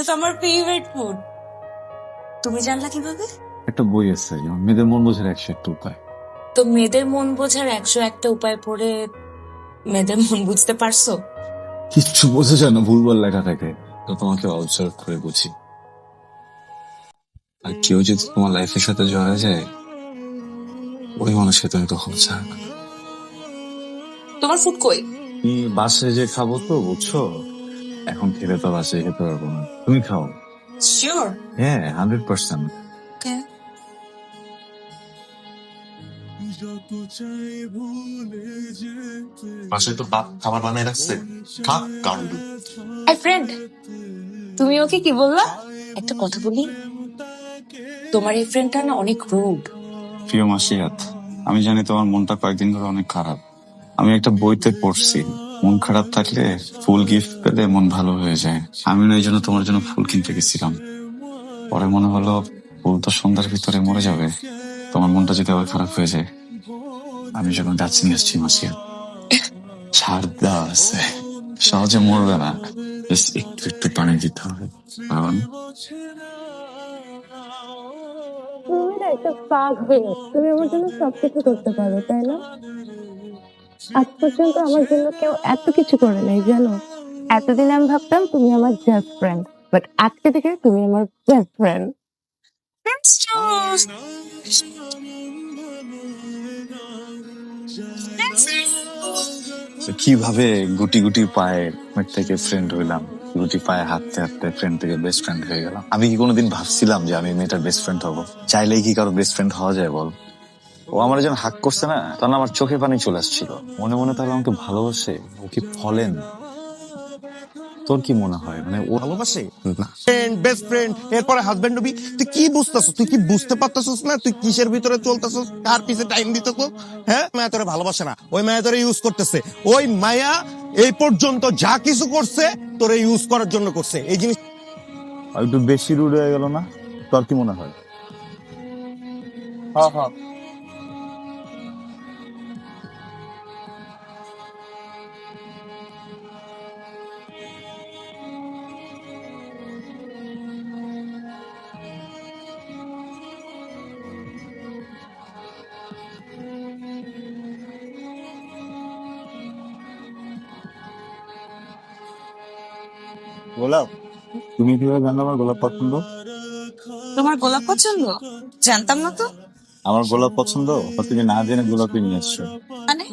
এটা তো আমার ফেভারিট ফুড তুমি জানলা কীভাবে? একটা বই আছে মেয়েদের মন বোঝার একশো একটা উপায়। তো মেয়েদের মন বোঝার একশো একটা উপায় পড়ে মেয়েদের মন বুঝতে পারছ? কিচ্ছু বোঝা যায় না ভুলভাল লেখা থাকে তো তোমাকে অবজার্ভ করে বুঝি। আর কেউ যদি তোমার লাইফের সাথে জড়া যায় ওই মানুষকে তুমি কখনো না। তোমার ফুড কই? বাসে যে খাব তো বুঝছ? এখন খেলে তো বাসে খেতে পারব না। তুমি খাও। শিওর হ্যাঁ হান্ড্রেড পার্সেন্ট ওকে পাশে তো বাপ খাবার বানায় রাখছে। আই ফ্রেন্ড তুমি ওকে কি বললা? একটা কথা বলি। তোমার এই ফ্রেন্ডটা না অনেক রুড প্রিয় মাসিয়াত আমি জানি তোমার মনটা কয়েকদিন ধরে অনেক খারাপ। আমি একটা বইতে পড়ছি। মন খারাপ থাকলে ফুল গিফট পেলে মন ভালো হয়ে যায়। আমি এই জন্য তোমার জন্য ফুল কিনতে গেছিলাম। পরে মনে হলো ফুল তো সন্ধ্যার ভিতরে মরে যাবে। তোমার মনটা যদি আবার খারাপ হয়ে যায়। আমি যখন গাছ নিয়ে আসছি মাসিয়া। ছাড় আছে। সহজে মরবে না। একটু একটু পানি দিতে হবে। কারণ তুমি আমার জন্য সবকিছু করতে পারো, তাই না? আজ পর্যন্ত আমার জন্য কেউ এত কিছু করে নাই, জানো? এতদিন আমি ভাবতাম তুমি আমার জাস্ট ফ্রেন্ড বাট আজকে থেকে তুমি আমার বেস্ট ফ্রেন্ড কীভাবে গুটি গুটি পায়ে থেকে ফ্রেন্ড হইলাম? গুটি পায়ে হাঁটতে হাঁটতে ফ্রেন্ড থেকে বেস্ট ফ্রেন্ড হয়ে গেলাম। আমি কি কোনোদিন ভাবছিলাম যে আমি মেয়েটার বেস্ট ফ্রেন্ড হব? চাইলেই কি কারও বেস্ট ফ্রেন্ড হওয়া যায় বল? ও আমার যখন হাক করছে না? তখন আমার চোখে পানি চলে আসছিল। মনে মনে তাহলে আমাকে ভালোবাসে। ও কি ফলেন? তোর কি মনে হয়? মানে ও ভালোবাসে? ফ্রেন্ড বেস্ট ফ্রেন্ড এরপরে হাজবেন্ড হবি। তুই কি বুঝতেছস তুই কি বুঝতে পারতেছস না? তুই কিসের ভিতরে চলতেছস? কার পিছে টাইম দিতেছস হ্যাঁ? মায়া তোরে ভালোবাসে না। ওই মায়া তোরে ইউজ করতেছে। ওই মায়া এই পর্যন্ত যা কিছু করছে তোরে ইউজ করার জন্য করছে। এই জিনিস একটু বেশি রুড হয়ে গেল না? তোর কি মনে হয়? হ্যাঁ হ্যাঁ। গোলাপ? তুমি কীভাবে জানলে আমার গোলাপ পছন্দ? তোমার গোলাপ পছন্দ? জানতাম না তো। আমার গোলাপ পছন্দ? বা তুমি না জেনে গোলাপ নিয়ে আসছো মানে?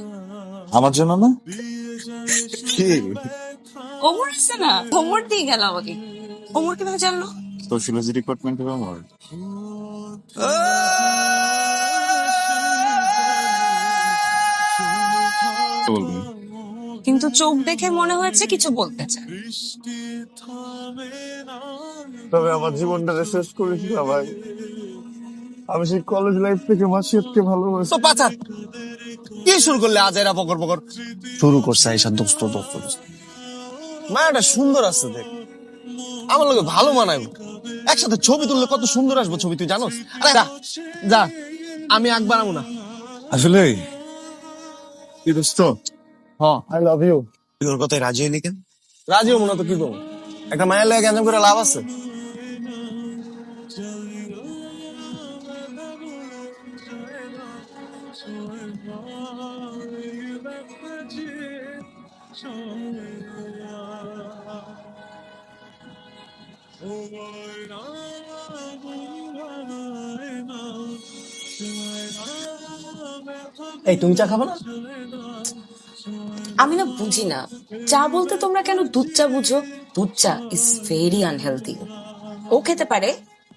আমার জন্য না? কি? ওমর আছে না? ওমর দিয়ে গেল আমাকে। ওমর কীভাবে জানলো? সোশিয়োলজি ডিপার্টমেন্ট হবে আমার কিন্তু চোখ দেখে মনে হয়েছে কিছু বলতে চায়। তবে আমার জীবনটা শেষ না ভাই। আমি সেই কলেজ লাইফ থেকে মাসিয়াতকে ভালোবাসি। তো পাচার। কি শুরু করলে আজ এরা পকর পকর শুরু করছে দোস্ত দোস্ত মায়াটা সুন্দর আছে দেখ। আমার লোকে ভালো মানায় একসাথে ছবি তুললে কত সুন্দর আসব ছবি তুই জানোস? আরে যা যা। আমি আগ বানাবো না। আসলে কি দোস্ত হ্যাঁ। আই লাভ ইউ তোর কথায় রাজি হইলি কেন? রাজি হব না তো কি করব? একটা মায়ের লাগে কেন করে লাভ আছে? এই তুমি চা খাবে না? আমি না বুঝি না। চা বলতে তোমরা কেন দুধ চা বুঝো? দুধ চা ইজ ভেরি আনহেলদি ও খেতে পারে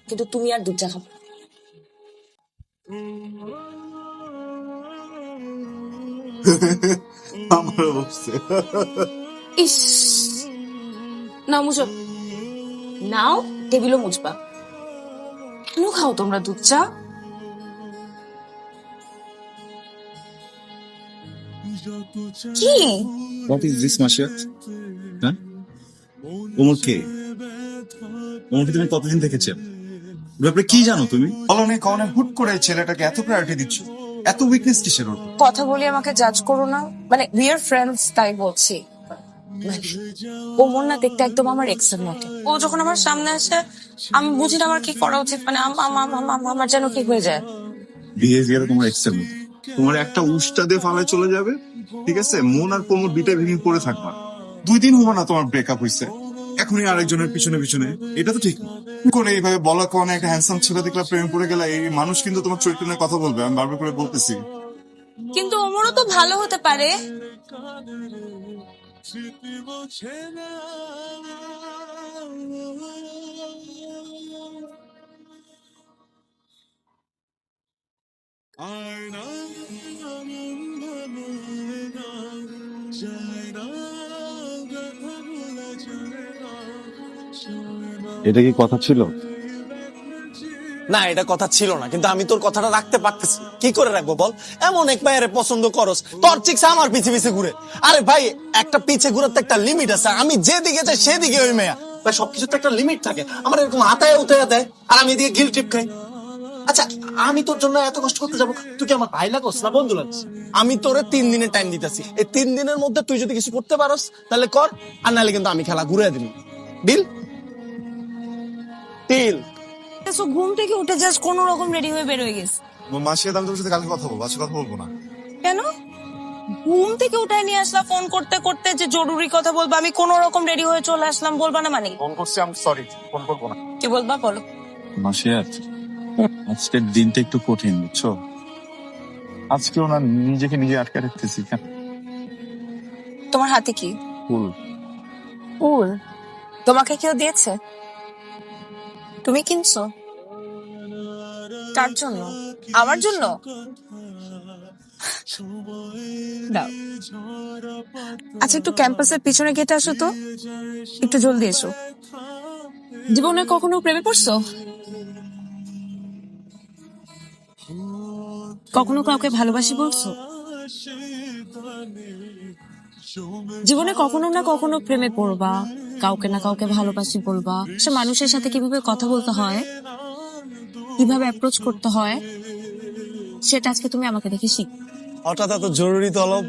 কিন্তু তুমি আর দুধ চা খাবে না। আমার অবস্থা। ইস। নাও মুছো। নাও টেবিলও মুছবা। কেন খাও তোমরা দুধ চা? কি? হোয়াট ইজ দিস মাসিয়াত হ্যাঁ ওমর কে? ওমরকে তুমি কতদিন দেখেছেন ব্যাপারে কি জানো তুমি? কলনে কলনে হুট করে ছেলেটাকে এত প্রায়োরিটি দিচ্ছ। এত উইকনেস কিসের ওর? কথা বলি আমাকে জাজ করো না। মানে উই আর ফ্রেন্ডস তাই বলছি। মানে ও মন না দেখতে একদম আমার এক্সের মতো। ও যখন আমার সামনে আসে আমি বুঝি না আমার কি করা উচিত। মানে আম- আম- আম- আম- আম- আমার যেন কি হয়ে যায়। বিহেভিয়ার তোমার এক্সেল তোমার একটা উষ্টা দিয়ে ফালায় চলে যাবে ঠিক আছে? মন আর কোমর দুইটা ভেঙে পড়ে থাকবা। দুই দিন হব না তোমার ব্রেকআপ হয়েছে এখনই আরেকজনের পিছনে পিছনে। এটা তো ঠিক না। কোন এইভাবে বলা কোন একটা হ্যান্ডসাম ছেলে দেখলে প্রেমে পড়ে গেলে এই মানুষ কিন্তু তোমার চরিত্র নিয়ে কথা বলবে আমি বারবার করে বলতেছি। কিন্তু ওমরও তো ভালো হতে পারে। এটা কি কথা ছিল? না, এটা কথা ছিল না, কিন্তু আমি তোর কথাটা রাখতে পারতেছি। কি করে রাখব বল? এমন এক মায়ের পছন্দ করস, তোর আমার পিছে পিছে ঘুরে। আরে ভাই, একটা পিছে ঘুরার তো একটা লিমিট আছে, আমি যেদিকে সেদিকে ওই মেয়া। ভাই তো একটা লিমিট থাকে। আমার এরকম হাতায় দেয়, আর আমি এদিকে গিল খাই। আচ্ছা আমি তোর জন্য এত কষ্ট করতে যাব? তুই কি আমার ভাই লাগোস না বন্ধু আমি তোরে তিন দিনের টাইম দিতেছি। এই তিন দিনের মধ্যে তুই যদি কিছু করতে পারস, তাহলে কর, আর নাহলে কিন্তু আমি খেলা ঘুরে দিবি। ডিল ডিল তো ঘুম থেকে উঠে যাস কোন রকম রেডি হয়ে বের হয়ে গেছে। মাসিয়া আমি তোমার সাথে কালকে কথা বলব আজকে কথা বলব না। কেন? ঘুম থেকে উঠায় নিয়ে আসলাম ফোন করতে করতে যে জরুরি কথা বলব আমি কোন রকম রেডি হয়ে চলে আসলাম বলবা না মানে? ফোন করছি আমি সরি ফোন করব না। কি বলবা বলো। মাসিয়াত আজকের দিনটা একটু কঠিন বুঝছ? আজকেও না নিজেকে নিজে আটকে রাখতেছি কেন? তোমার হাতে কি? ফুল। ফুল? তোমাকে কেউ দিয়েছে? তুমি কিনছো? কার জন্য? আমার জন্য? আচ্ছা একটু ক্যাম্পাসের পিছনে গেটে আসো তো। একটু জলদি এসো। জীবনে কখনো প্রেমে পড়ছো? কখনো কাউকে ভালোবাসি বলছো? জীবনে কখনো না কখনো প্রেমে পড়বা। কাউকে না কাউকে ভালোবাসি বলবা? সে মানুষের সাথে কীভাবে কথা বলতে হয়? কীভাবে অ্যাপ্রোচ করতে হয়? সেটা আজকে তুমি আমাকে দেখে শিখ। হঠাৎ এত জরুরি তলব।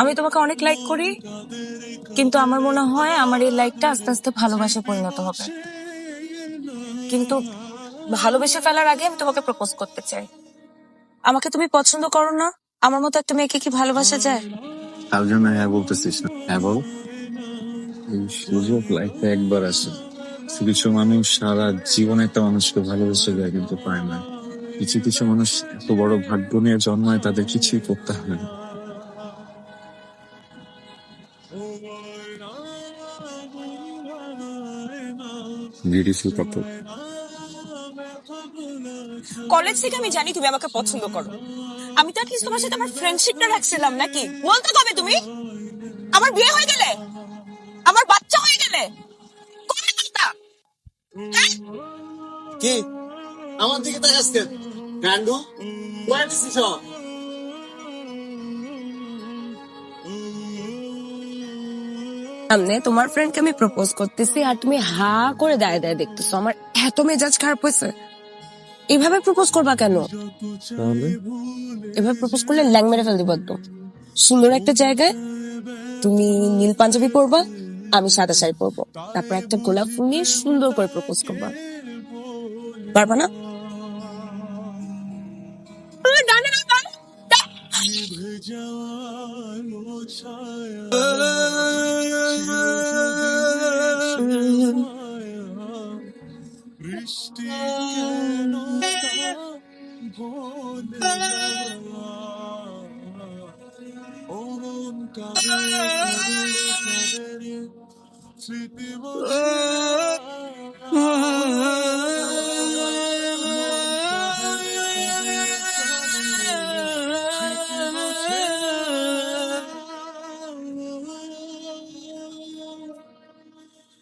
আমি তোমাকে অনেক লাইক করি কিন্তু আমার মনে হয় আমার এই লাইকটা আস্তে আস্তে ভালোবাসে পরিণত হবে। কিন্তু ভালোবেসে ফেলার আগে আমি তোমাকে প্রপোজ করতে চাই। আমাকে তুমি পছন্দ করো না? আমার মতো একটা মেয়েকে কি ভালোবাসা যায়? তার জন্য হ্যাঁ বলতেছিস না। হ্যাঁ বল। সুযোগ লাইফে একবার আসে কিছু মানুষ সারা জীবন একটা মানুষকে ভালোবেসে যায় কিন্তু পায় না। কিছু কিছু মানুষ এত বড় ভাগ্য নিয়ে জন্মায় তাদের কিছুই করতে হয় না। বিউটিফুল কাপল কলেজ থেকে আমি জানি তুমি আমাকে পছন্দ করো। আমি তো অ্যাটলিস্ট তোমার সাথে আমার ফ্রেন্ডশিপটা রাখছিলাম নাকি? বলতে কবে তুমি? আমার বিয়ে হয়ে গেলে? আমার বাচ্চা হয়ে গেলে? কবে হ্যাঁ? কি? আমার দিকে তাকাস কেন? গান্ডু কোয়ার ডিসিশন সামনে তোমার ফ্রেন্ডকে আমি প্রপোজ করতেছি আর তুমি হা করে দায় দায় দেখতেছো। আমার এত মেজাজ খারাপ হয়েছে। এভাবে প্রপোজ করবা কেন? তাহলে? এভাবে প্রপোজ করলে ল্যাং মেরে ফেল দিব একদম। সুন্দর একটা জায়গায় তুমি নীল পাঞ্জাবি পরবা আমি সাদা শাড়ি পরবো। তারপর একটা গোলাপ ফুল নিয়ে সুন্দর করে প্রপোজ করবা। পারবা না।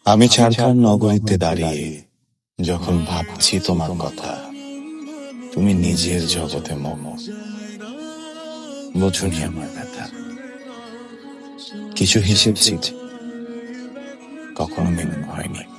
আমি ঝাড়খণ্ড নগরীতে দাঁড়িয়ে যখন ভাবছি তোমার কথা, তুমি নিজের জগতে মম বোঝুনি আমার ব্যথা কিছু হিসেব ছিল কখনো মেনে হয়নি।